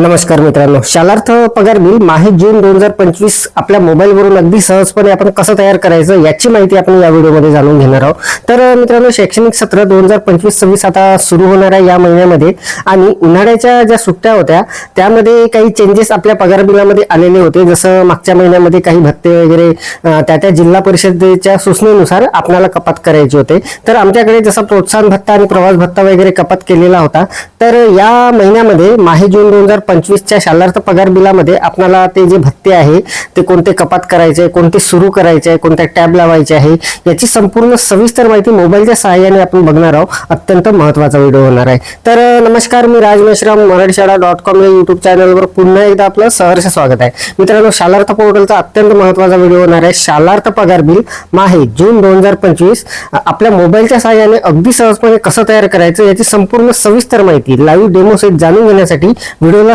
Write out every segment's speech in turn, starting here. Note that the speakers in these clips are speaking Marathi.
नमस्कार मित्रांनो. शालार्थ पगार बिल माहीत जून दोन हजार पंचवीस आपल्या मोबाईलवरून अगदी सहजपणे आपण कसं तयार करायचं याची माहिती आपण या व्हिडिओमध्ये जाणून घेणार आहोत. तर मित्रांनो शैक्षणिक सत्र दोन हजार पंचवीस सव्वीस आता सुरू होणार आहे या महिन्यामध्ये आणि उन्हाळ्याच्या ज्या सुट्ट्या होत्या त्यामध्ये काही चेंजेस आपल्या पगार बिलामध्ये आलेले होते. जसं मागच्या महिन्यामध्ये काही भत्ते वगैरे त्या त्या जिल्हा परिषदेच्या सूचनेनुसार आपल्याला कपात करायचे होते. तर आमच्याकडे जसं प्रोत्साहन भत्ता आणि प्रवास भत्ता वगैरे कपात केलेला होता तर या महिन्यामध्ये माहे जून दोन हजार पंचवीसच्या शालार्थ पगार बिलामध्ये आपल्याला ते जे भत्ते आहे ते कोणते कपात करायचे कोणते सुरू करायचे आहे कोणत्या टॅब लावायचे आहे याची संपूर्ण सविस्तर माहिती मोबाईलच्या सहाय्याने आपण बघणार आहोत. अत्यंत महत्त्वाचा व्हिडिओ होणार आहे. तर नमस्कार मी राज मेश्राम मराठी शाळा डॉट कॉम या युट्यूब चॅनलवर पुन्हा एकदा आपलं सहर्ष स्वागत आहे. मित्रांनो शालार्थ पोर्टलचा अत्यंत महत्त्वाचा व्हिडिओ होणार आहे. शालार्थ पगार बिल माहे जून दोन हजार पंचवीस. आपल्या मोबाईलच्या सहाय्याने अगदी सहजपणे कसं तयार करायचं याची संपूर्ण सविस्तर माहिती लाईव्ह डेमो सहित जाणून घेण्यासाठी व्हिडिओला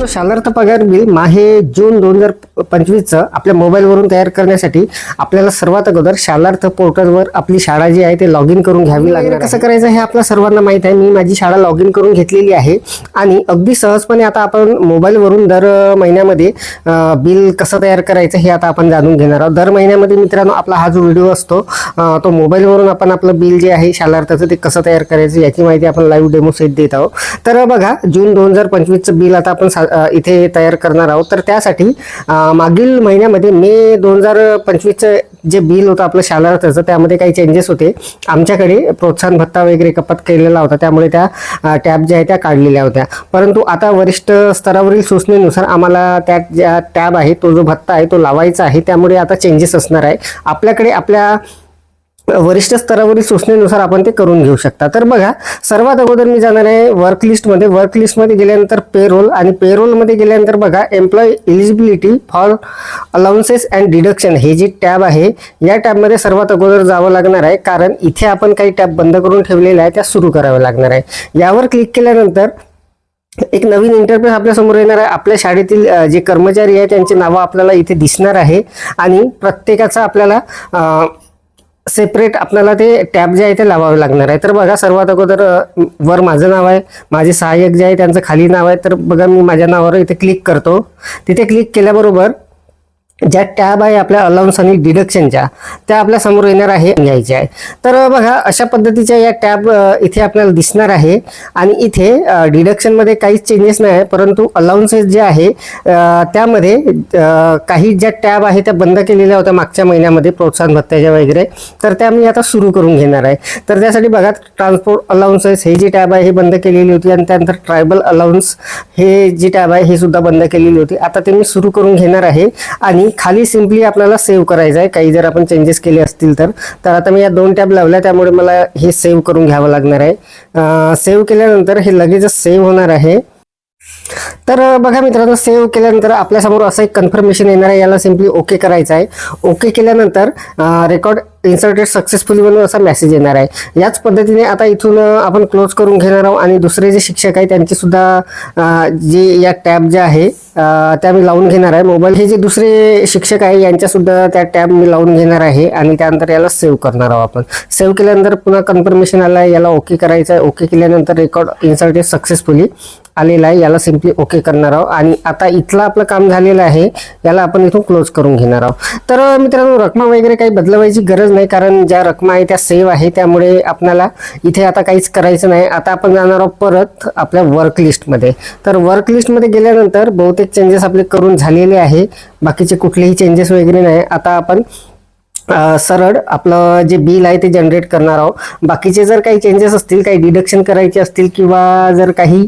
मित्रांनो शालार्थ पगार बिल माहे जून दोन हजार पंचवीसचं आपल्या मोबाईलवरून तयार करण्यासाठी आपल्याला सर्वात अगोदर शालार्थ पोर्टलवर आपली शाळा जी आहे ते लॉग इन करून घ्यावी लागेल कसं करायचं हे आपल्या सर्वांना माहीत आहे. मी माझी शाळा लॉग इन करून घेतलेली आहे. आणि अगदी सहजपणे आता आपण मोबाईलवरून दर महिन्यामध्ये बिल कसं तयार करायचं हे आता आपण जाणून घेणार आहोत. दर महिन्यामध्ये मित्रांनो आपला हा जो व्हिडिओ असतो तो मोबाईलवरून आपण आपलं बिल जे आहे शालार्थाचं ते कसं तयार करायचं याची माहिती आपण लाईव्ह डेमो सहित देत आहोत. तर बघा जून दोन हजार पंचवीसचं बिल आता आपण इथे तयार करणार आहोत. तर त्यासाठी मागील महिन्यामध्ये मे दोन हजार पंचवीसचं जे बिल होतं आपलं शालार्थाचं त्यामध्ये काही चेंजेस होते. आमच्याकडे प्रोत्साहन भत्ता वगैरे कपात केलेला होता. त्यामुळे त्या टॅब ज्या आहेत त्या काढलेल्या होत्या. परंतु आता वरिष्ठ स्तरावरील सूचनेनुसार आम्हाला त्या ज्या टॅब आहे तो जो भत्ता आहे तो लावायचा आहे. त्यामुळे आता चेंजेस असणार आहे. आपल्याकडे आपल्या वरिष्ठ स्तरावरील सूचनेनुसार आपण ते करून घेऊ शकता. तर बघा सर्वात अगोदर मी जाणार आहे वर्क लिस्टमध्ये वर्क लिस्टमध्ये गेल्यानंतर पेरोल आणि पेरोलमध्ये गेल्यानंतर बघा employ eligibility for allowances and deduction हे जी टॅब आहे या टॅबमध्ये सर्वात अगोदर जावं लागणार आहे. कारण इथे आपण काही टॅब बंद करून ठेवलेल्या आहे त्या सुरू कराव्या लागणार आहे यावर क्लिक केल्यानंतर एक नवीन इंटरफेस आपल्यासमोर येणार आहे. आपल्या शाळेतील जे कर्मचारी आहे त्यांची नावं आपल्याला इथे दिसणार आहे. आणि प्रत्येकाचा आपल्याला सेपरेट आपल्याला ते टॅब जे आहे ते लावावे लागणार आहे. तर बघा सर्वात अगोदर वर माझं नाव आहे. माझे सहाय्यक जे आहे त्यांचं खाली नाव आहे. तर बघा मी माझ्या नावावर इथे क्लिक करतो. तिथे क्लिक केल्याबरोबर ज्या टॅब आहे आपल्या अलाउन्स आणि डिडक्शनच्या त्या आपल्यासमोर येणार आहे घ्यायच्या आहे. तर बघा अशा पद्धतीच्या या टॅब इथे आपल्याला दिसणार आहे. आणि इथे डिडक्शनमध्ये काहीच चेंजेस नाही आहे परंतु अलाउन्सेस जे आहे त्यामध्ये काही ज्या टॅब आहे त्या बंद केलेल्या होत्या मागच्या महिन्यामध्ये प्रोत्साहन भत्त्याच्या वगैरे. तर त्या मी आता सुरू करून घेणार आहे. तर त्यासाठी बघा ट्रान्सपोर्ट अलाउन्सेस हे जी टॅब आहे हे बंद केलेली होती. आणि त्यानंतर ट्रायबल अलाउन्स हे जी टॅब आहे हे सुद्धा बंद केलेली होती. आता ते मी सुरू करून घेणार आहे. आणि खाली सिम्पली आपल्याला सेव्ह करायचं आहे. काही जर आपण चेंजेस केले असतील तर. तर आता मी या दोन टॅब लावल्या त्यामुळे मला हे सेव्ह करून घ्यावं लागणार आहे. सेव्ह केल्यानंतर हे लगेचच सेव्ह होणार आहे. तर बघा मित्रांनो सेव्ह केल्यानंतर आपल्यासमोर असं एक कन्फर्मेशन येणार आहे. याला सिम्पली ओके करायचं आहे. ओके केल्यानंतर रेकॉर्ड इन्सर्टेड सक्सेसफुली म्हणून असा मेसेज येणार आहे. याच पद्धतीने आता इथून आपण क्लोज करून घेणार आहोत आणि दुसरे जे शिक्षक आहे त्यांचे सुद्धा जे या टॅब जे आहे त्या मी लावून घेणार आहे. मोबाईल हे जे दुसरे शिक्षक आहे यांच्यासुद्धा त्या टॅब मी लावून घेणार आहे आणि त्यानंतर याला सेव्ह करणार आहोत आपण. सेव्ह केल्यानंतर पुन्हा कन्फर्मेशन आलं आहे याला ओके करायचं आहे. ओके केल्यानंतर रेकॉर्ड इन्सर्टेड सक्सेसफुली आलेला आहे. याला सिम्पली ओके करणार आहोत. आणि आता इथलं आपलं काम झालेलं आहे याला आपण इथून क्लोज करून घेणार आहोत. तर मित्रांनो रकमा वगैरे काही बदलवायची गरज नाही कारण ज्या रकमा आहे त्या सेव्ह आहे त्यामुळे आपल्याला इथे आता काहीच करायचं नाही. आता आपण जाणार आहोत परत आपल्या वर्क लिस्टमध्ये तर वर्क लिस्टमध्ये गेल्यानंतर बहुतेक चेंजेस आपले करून झालेले आहे. बाकीचे कुठलेही चेंजेस वगैरे नाही. आता आपण सरळ आपलं जे बिल आहे ते जनरेट करणार आहोत. बाकीचे जर काही चेंजेस असतील काही डिडक्शन करायचे असतील किंवा जर काही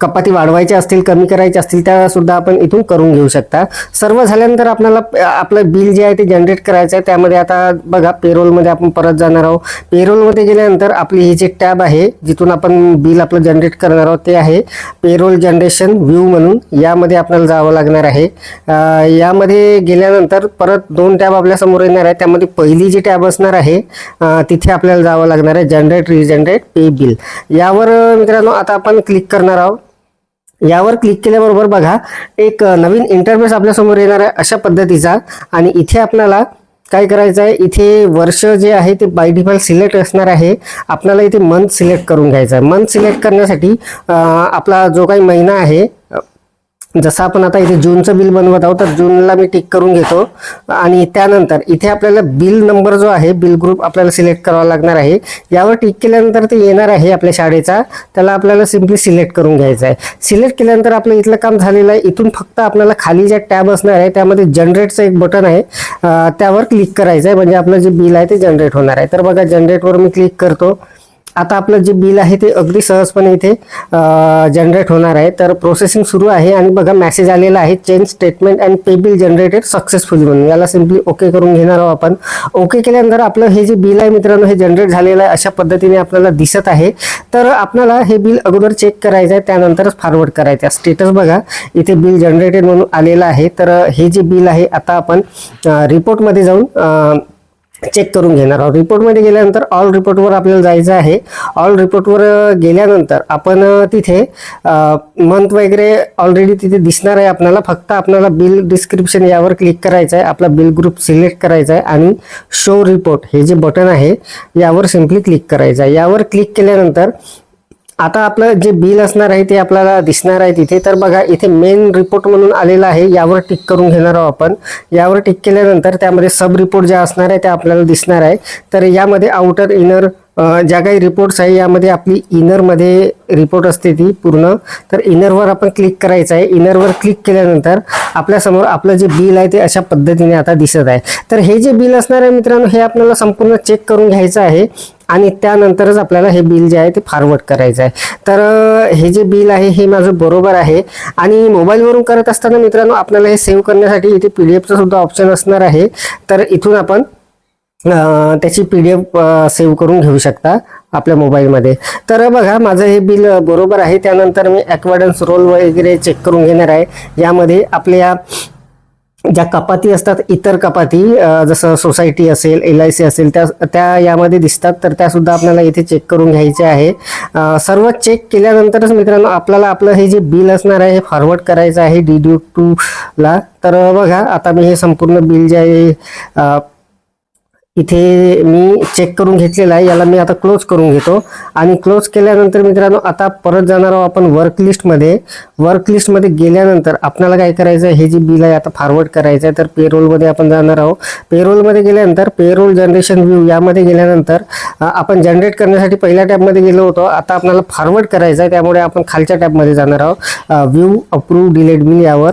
कपाती वाढवायच्या असतील कमी करायच्या असतील त्या सुद्धा आपण इथून करून घेऊ शकता. सर्व झाल्यानंतर आपल्याला आपलं बिल जे आहे ते जनरेट करायचं आहे. त्यामध्ये आता बघा पेरोलमध्ये आपण परत जाणार आहोत. पेरोलमध्ये गेल्यानंतर आपली ही जी टॅब आहे जिथून आपण बिल आपलं जनरेट करणार आहोत ते आहे पेरोल जनरेशन व्ह्यू म्हणून. यामध्ये आपल्याला जावं लागणार आहे. यामध्ये गेल्यानंतर परत दोन टॅब आपल्यासमोर येणार आहे त्यामध्ये पहिली जी टॅब असणार आहे तिथे आपल्याला जावं लागणार आहे जनरेट रिजनरेट पे बिल. यावर मित्रांनो आता आपण क्लिक करणार आहोत. यावर क्लिक केल्याबरोबर बघा एक नवीन इंटरफेस आपल्यासमोर येणार आहे अशा पद्धतीचा. आणि इथे आपल्याला काय करायचं आहे इथे वर्ष जे आहे ते बाय डिफॉल्ट सिलेक्ट असणार आहे. आपल्याला इथे मंथ सिलेक्ट करून घ्यायचं आहे. मंथ सिलेक्ट करण्यासाठी आपला जो काही महिना आहे जसं आपण आता इथे जूनचं बिल बनवत आहोत तर जूनला मी टिक करून घेतो. आणि त्यानंतर इथे आपल्याला बिल नंबर जो आहे बिल ग्रुप आपल्याला सिलेक्ट करावा लागणार आहे. यावर टिक केल्यानंतर ते येणार आहे आपल्या शाळेचा. त्याला आपल्याला सिम्पली सिलेक्ट करून घ्यायचं आहे. सिलेक्ट केल्यानंतर आपलं इथलं काम झालेलं आहे. इथून फक्त आपल्याला खाली ज्या टॅब असणार आहे त्यामध्ये जनरेटचं एक बटन आहे. त्यावर क्लिक करायचं आहे. म्हणजे आपलं जे बिल आहे ते जनरेट होणार आहे. तर बघा जनरेटवर मी क्लिक करतो. आता आपलं जे बिल आहे ते अगदी सहजपणे इथे जनरेट होणार आहे. तर प्रोसेसिंग सुरू आहे आणि बघा मॅसेज आलेला आहे change statement and pay bill generated successfully म्हणून. याला सिम्पली ओके करून घेणार आहोत आपण. ओके केल्यानंतर आपलं हे जे बिल आहे मित्रांनो हे जनरेट झालेलं आहे अशा पद्धतीने आपल्याला दिसत आहे. तर आपल्याला हे बिल अगोदर चेक करायचं आहे त्यानंतरच फॉरवर्ड करायचं आहे. स्टेटस बघा इथे बिल जनरेटेड म्हणून आलेलं आहे. तर हे जे बिल आहे आता आपण रिपोर्टमध्ये जाऊन चेक करून घेणार आहोत. रिपोर्टमध्ये गेल्यानंतर ऑल रिपोर्टवर आपल्याला जायचं आहे. ऑल रिपोर्टवर गेल्यानंतर आपण तिथे मंथ वगैरे ऑलरेडी तिथे दिसणार आहे आपल्याला. फक्त आपल्याला बिल डिस्क्रिप्शन यावर क्लिक करायचं आहे. आपला बिल ग्रुप सिलेक्ट करायचा आहे आणि शो रिपोर्ट हे जे बटन आहे यावर सिम्पली क्लिक करायचं आहे. यावर क्लिक केल्यानंतर आता आपलं जे बिल असणार आहे ते आपल्याला दिसणार आहे तिथे. तर बघा इथे मेन रिपोर्ट म्हणून आलेला आहे. यावर टिक करून घेणार आहोत आपण. यावर टिक केल्यानंतर त्यामध्ये सब रिपोर्ट ज्या असणार आहे त्या आपल्याला दिसणार आहे. तर यामध्ये आउटर इनर ज्या काही रिपोर्ट्स आहे यामध्ये आपली इनरमध्ये रिपोर्ट असते ती पूर्ण. तर इनरवर आपण क्लिक करायचं आहे. इनरवर क्लिक केल्यानंतर आपल्यासमोर आपलं जे बिल आहे ते अशा पद्धतीने आता दिसत आहे. तर हे जे बिल असणार आहे मित्रांनो हे आपल्याला संपूर्ण चेक करून घ्यायचं आहे. आणि त्यानंतरच आपल्याला हे बिल जे आहे ते फॉरवर्ड करायचं आहे तर हे जे बिल आहे हे माझं बरोबर आहे. आणि मोबाईलवरून करत असताना मित्रांनो आपल्याला हे सेव्ह करण्यासाठी इथे पी डी एफचं सुद्धा ऑप्शन असणार आहे. तर इथून आपण त्याची पी डी एफ सेव्ह करून घेऊ शकता आपल्या मोबाईलमध्ये. तर बघा माझं हे बिल बरोबर आहे. त्यानंतर मी ॲक्वाडन्स रोल वगैरे चेक करून घेणार आहे. यामध्ये आपल्या ज्या कपाती असतात इतर कपाती जसं सोसायटी असेल एल आय सी असेल त्या त्या यामध्ये दिसतात. तर त्या सुद्धा आपल्याला इथे चेक करून घ्यायचे आहे. सर्व चेक केल्यानंतरच मित्रांनो आपल्याला आपलं हे जे बिल असणार आहे हे फॉरवर्ड करायचं आहे डी डी टूला तर बघा आता मी हे संपूर्ण बिल जे आहे इथे मी चेक करून घेतलेला आहे. याला मी आता क्लोज करून घेतो. आणि क्लोज केल्यानंतर मित्रांनो आता परत जाणार आहोत आपण वर्क लिस्टमध्ये वर्क लिस्टमध्ये गेल्यानंतर आपल्याला काय करायचं आहे? हे जे बिल आहे आता फॉरवर्ड करायचं आहे. तर पेरोलमध्ये आपण जाणार आहोत. पेरोलमध्ये गेल्यानंतर पेरोल जनरेशन व्ह्यू यामध्ये गेल्यानंतर आपण जनरेट करण्यासाठी पहिल्या टॅबमध्ये गेलो होतो. आता आपल्याला फॉरवर्ड करायचं आहे. त्यामुळे आपण खालच्या टॅबमध्ये जाणार आहोत. व्ह्यू अप्रूव्ह डिलेट बिल यावर.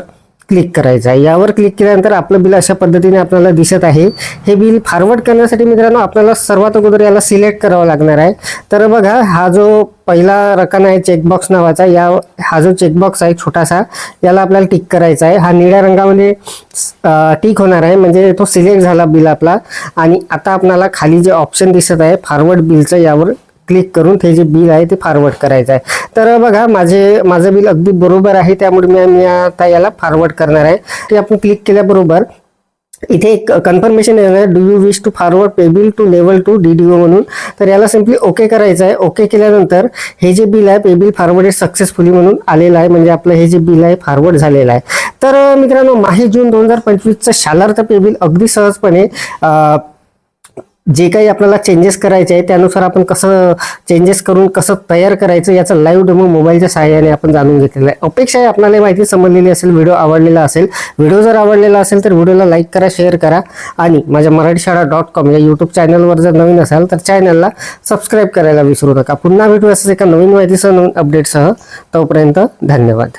क्लिक करायचं आहे. यावर क्लिक केल्यानंतर आपलं बिल अशा पद्धतीने आपल्याला दिसत आहे. हे बिल फॉरवर्ड करण्यासाठी मित्रांनो आपल्याला सर्वात अगोदर याला सिलेक्ट करावं लागणार आहे. तर बघा हा जो पहिला रकाना आहे चेकबॉक्स नावाचा या हा जो चेकबॉक्स आहे छोटासा याला आपल्याला टिक करायचा आहे. हा निळ्या रंगामध्ये टिक होणार आहे. म्हणजे तो सिलेक्ट झाला बिल आपला. आणि आता आपल्याला खाली जे ऑप्शन दिसत आहे फॉरवर्ड बिलचं यावर क्लिक करून ते जे बिल आहे ते फॉरवर्ड करायचं आहे. तर बघा माझे माझं बिल अगदी बरोबर आहे त्यामुळे मी मी आता याला फॉरवर्ड करणार आहे. ते आपण क्लिक केल्याबरोबर इथे एक कन्फर्मेशन येणार do you wish to forward pay bill to level two D D O म्हणून? तर याला सिम्पली ओके करायचं आहे. ओके केल्यानंतर हे जे बिल आहे पेबिल फॉरवर्डेड सक्सेसफुली म्हणून आलेलं आहे. म्हणजे आपलं हे जे बिल आहे फॉरवर्ड झालेलं आहे. तर मित्रांनो माही जून दोन हजार पंचवीसचं शालार्थ पेबिल अगदी सहजपणे जे काही आपल्याला चेंजेस करायचे आहे त्यानुसार आपण कसं चेंजेस करून कसं तयार करायचं याचा लाईव्ह डेमो मोबाईलच्या सहाय्याने आपण जाणून घेतलेला आहे. अपेक्षा आहे आपल्याला माहिती समजलेली असेल व्हिडिओ आवडलेला असेल. व्हिडिओ जर आवडलेला असेल तर व्हिडिओला लाईक करा शेअर करा. आणि माझ्या मराठी शाळा डॉट कॉम या यूट्यूब चॅनलवर जर नवीन असाल तर चॅनलला सबस्क्राईब करायला विसरू नका. पुन्हा भेटू असंच एका नवीन माहितीसह नवीन अपडेटसह तोपर्यंत धन्यवाद.